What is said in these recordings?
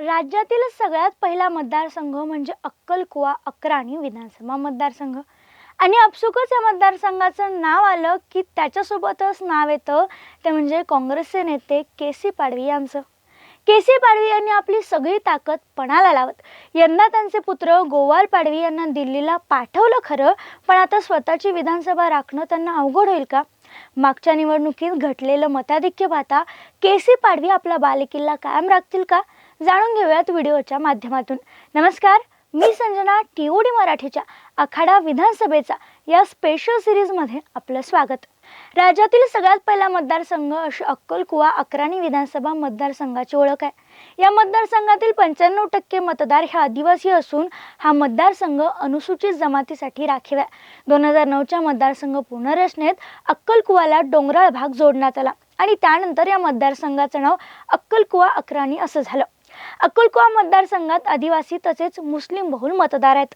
राज्यातील सगळ्यात पहिला मतदारसंघ म्हणजे अक्कलकुवा अक्राणी विधानसभा मतदारसंघ. आणि आपसुकच या मतदारसंघाचं नाव आलं की त्याच्यासोबतच नाव येतं ते म्हणजे काँग्रेसचे नेते के सी पाडवी यांचं. के सी पाडवी यांनी आपली सगळी ताकद पणाला लावत. यंदा त्यांचे पुत्र गोवाल पाडवी यांना दिल्लीला पाठवलं खरं पण आता स्वतःची विधानसभा राखणं त्यांना अवघड होईल का? मागच्या निवडणुकीत घटलेलं मताधिक्य पाहता के सी पाडवी आपला बालेकिल्ला कायम राखतील का? जाणून घेऊयात व्हिडिओच्या माध्यमातून. नमस्कार मी संजना टीओडी मराठीच्या आखाडा विधानसभेचा या स्पेशल सिरीजमध्ये आपलं स्वागत. राज्यातील सगळ्यात पहिला मतदारसंघ अशी अक्कलकुवा अकराणी विधानसभा मतदारसंघाची ओळख आहे. या मतदारसंघातील पंच्याण्णव टक्के मतदार हे आदिवासी असून हा मतदारसंघ अनुसूचित जमातीसाठी राखीव आहे. दोन हजार नऊच्या मतदारसंघ पुनर्रचनेत अक्कलकुवाला डोंगराळ भाग जोडण्यात आला आणि त्यानंतर या मतदारसंघाचं नाव अक्कलकुवा अकराणी असं झालं. अक्कलकुवा मतदारसंघात आदिवासी तसेच मुस्लिम बहुल मतदार आहेत.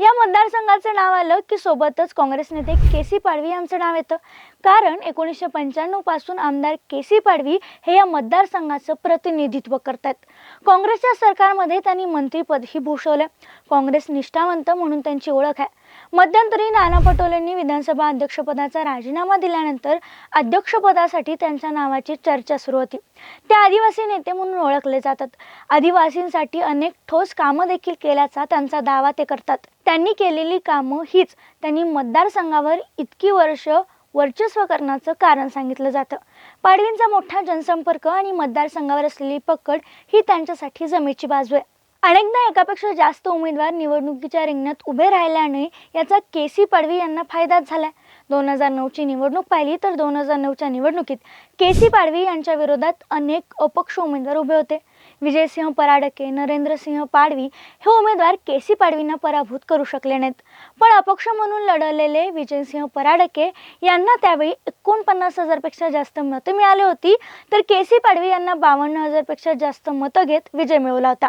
या मतदारसंघाचं नाव आलं की सोबतच काँग्रेस नेते के सी पाडवी यांचं नाव येतं. कारण एकोणीसशे पंच्याण्णवपासून आमदार के सी पाडवी हे या मतदारसंघाचं प्रतिनिधित्व करतात. काँग्रेसच्या सरकारमध्ये त्यांनी मंत्रीपदही भूषवलं काँग्रेस निष्ठावंत म्हणून त्यांची ओळख आहे. मध्यंतरी नाना पटोलेंनी विधानसभा अध्यक्षपदाचा राजीनामा दिल्यानंतर अध्यक्षपदासाठी त्यांच्या नावाची चर्चा सुरू होती. ते आदिवासी नेते म्हणून ओळखले जातात. आदिवासींसाठी अनेक ठोस कामं देखील केल्याचा त्यांचा दावा ते करतात. त्यांनी केलेली कामं हीच. त्यांनी मतदारसंघावर इतकी वर्ष वर्चस्व करण्याचं कारण सांगितलं जातं. पाडवींचा मोठा जनसंपर्क आणि मतदारसंघावर असलेली पकड ही त्यांच्यासाठी जमेची बाजू आहे. अनेकदा एकापेक्षा जास्त उमेदवार निवडणुकीच्या रिंगणात उभे राहिल्याने याचा के सी पाडवी यांना फायदाच झाला. दोन हजार नऊची निवडणूक पाहिली तर दोन हजार नऊच्या निवडणुकीत के सी पाडवी यांच्या विरोधात अनेक अपक्ष उमेदवार उभे होते. विजयसिंह पराडके नरेंद्रसिंह पाडवी हे उमेदवार के सी पाडवींना पराभूत करू शकले नाहीत. पण अपक्ष म्हणून लढलेले विजयसिंह पराडके यांना त्यावेळी एकोणपन्नास हजारपेक्षा जास्त मतं मिळाली होती. तर के सी पाडवी यांना बावन्न हजारपेक्षा जास्त मतं घेत विजय मिळवला होता.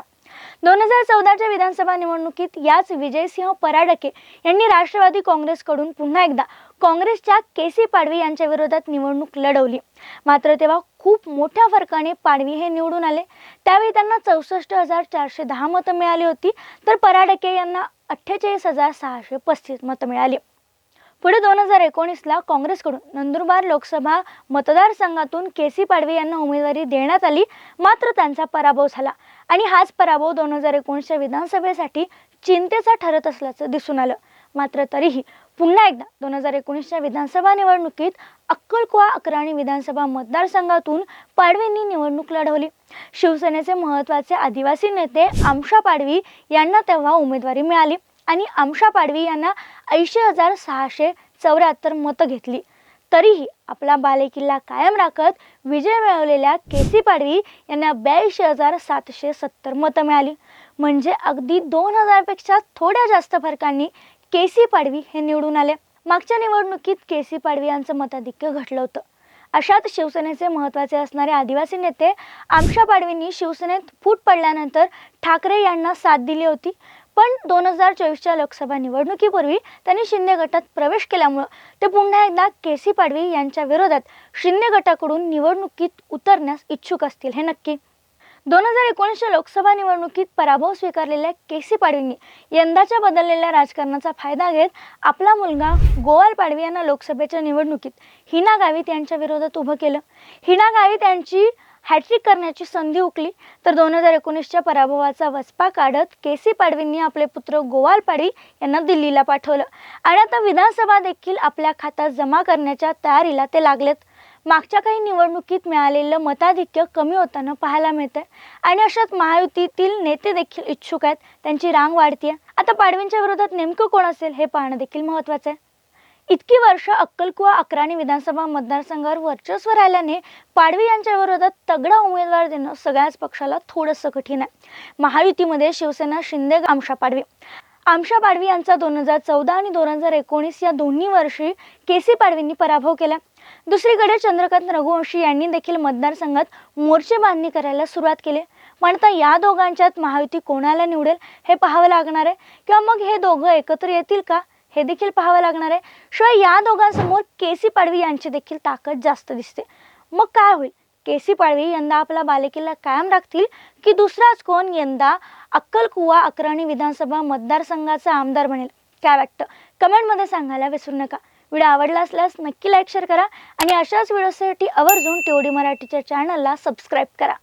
दोन हजार चौदाच्या विधानसभा निवडणुकीत याच विजयसिंह पराडके यांनी राष्ट्रवादी काँग्रेसकडून पुन्हा एकदा काँग्रेसच्या के सी पाडवी यांच्या विरोधात निवडणूक लढवली. मात्र तेव्हा खूप मोठ्या फरकाने पाडवी हे निवडून आले. त्यावेळी त्यांना चौसष्ट हजार चारशे दहा मतं मिळाली होती. तर पराडके यांना अठ्ठेचाळीस हजार सहाशे पस्तीस मतं मिळाली. पुढे दोन हजार एकोणीसला काँग्रेसकडून नंदुरबार लोकसभा मतदारसंघातून के सी पाडवी यांना उमेदवारी देण्यात आली. मात्र त्यांचा पराभव झाला आणि हाच पराभव दोन हजार एकोणीसच्या विधानसभेसाठी चिंतेचा ठरत असल्याचं दिसून आलं. मात्र तरीही पुन्हा एकदा दोन हजार एकोणीसच्या विधानसभा निवडणुकीत अक्कलकुवा अकराणी विधानसभा मतदारसंघातून पाडवींनी निवडणूक लढवली. शिवसेनेचे महत्त्वाचे आदिवासी नेते आमशा पाडवी यांना तेव्हा उमेदवारी मिळाली. आणि आमशा पाडवी यांना ऐंशी हजार सहाशे चौऱ्याहत्तर मतं घेतली. तरीही आपला बालेकिल्ला कायम राखत विजय मिळवलेल्या के सी पाडवी यांना ब्याऐंशी हजार सातशे सत्तर मतं मिळाली. म्हणजे अगदी दोन हजारपेक्षा थोड्या जास्त फरकांनी के सी पाडवी हे निवडून आले. मागच्या निवडणुकीत के सी पाडवी यांचं मताधिक्य घटलं होतं. अशात शिवसेनेचे महत्त्वाचे असणारे आदिवासी नेते आमशा पाडवींनी शिवसेनेत फूट पडल्यानंतर ठाकरे यांना साथ दिली होती. पण दोन हजार चोवीसच्या लोकसभा निवडणुकीपूर्वी त्यांनी शिंदे गटात प्रवेश केल्यामुळं ते पुन्हा एकदा के सी पाडवी यांच्या विरोधात शिंदे गटाकडून निवडणुकीत उतरण्यास इच्छुक असतील हे नक्की? दोन हजार एकोणीसच्या लोकसभा निवडणुकीत पराभव स्वीकारलेल्या के सी पाडवींनी यंदाच्या बदललेल्या राजकारणाचा फायदा घेत आपला मुलगा गोवाल पाडवी यांना लोकसभेच्या निवडणुकीत हिना गावित यांच्या विरोधात उभं केलं. हिना गावित यांची हॅट्रिक करण्याची संधी हुकली. तर दोन हजार एकोणीसच्या पराभवाचा वचपा काढत के सी पाडवींनी आपले पुत्र गोवाल पाडवी यांना दिल्लीला पाठवलं. आणि आता विधानसभा देखील आपल्या खात्यात जमा करण्याच्या तयारीला ते लागलेत. मागच्या काही निवडणुकीत मिळालेलं मताधिक्य कमी होताना पाहायला मिळतंय. आणि अशात महायुतीतील नेते देखील इच्छुक आहेत. त्यांची रांग वाढतीये. आता पाडवींच्या विरोधात नेमकं कोण असेल हे पाहणं देखील महत्त्वाचं आहे. इतकी वर्ष अक्कलकुवा अकराणी विधानसभा मतदारसंघावर वर्चस्व राहिल्याने पाडवी यांच्या विरोधात तगडा उमेदवार देणं सगळ्याच पक्षाला थोडंसं कठीण आहे. महायुतीमध्ये शिवसेना शिंदे आमशा पाडवी. आमशा पाडवी यांचा दोन हजार चौदा आणि दोन हजार एकोणीस या दोन्ही वर्षी के सी पाडवींनी पराभव केला. दुसरीकडे चंद्रकांत रघुवंशी यांनी देखील मतदारसंघात मोर्चे बांधणी करायला सुरुवात केली. पण आता या दोघांच्यात महायुती कोणाला निवडेल हे पाहावं लागणार आहे? किंवा मग हे दोघं एकत्र येतील का? हे देखील पाहावं लागणार आहे. शिवाय या दोघांसमोर के सी पाडवी यांची देखील ताकद जास्त दिसते. मग काय होईल? के सी पाडवी यंदा आपला बालेकिल्ला कायम राखतील की दुसराच कोण यंदा अक्कलकुवा अक्राणी विधानसभा मतदारसंघाचा आमदार बनेल? काय वाटतं? कमेंटमध्ये सांगायला विसरू नका. व्हिडिओ आवडला असल्यास नक्की लाईक शेअर करा आणि अशाच व्हिडिओसाठी आवर्जून तेवढी मराठीच्या चॅनलला सबस्क्राईब करा.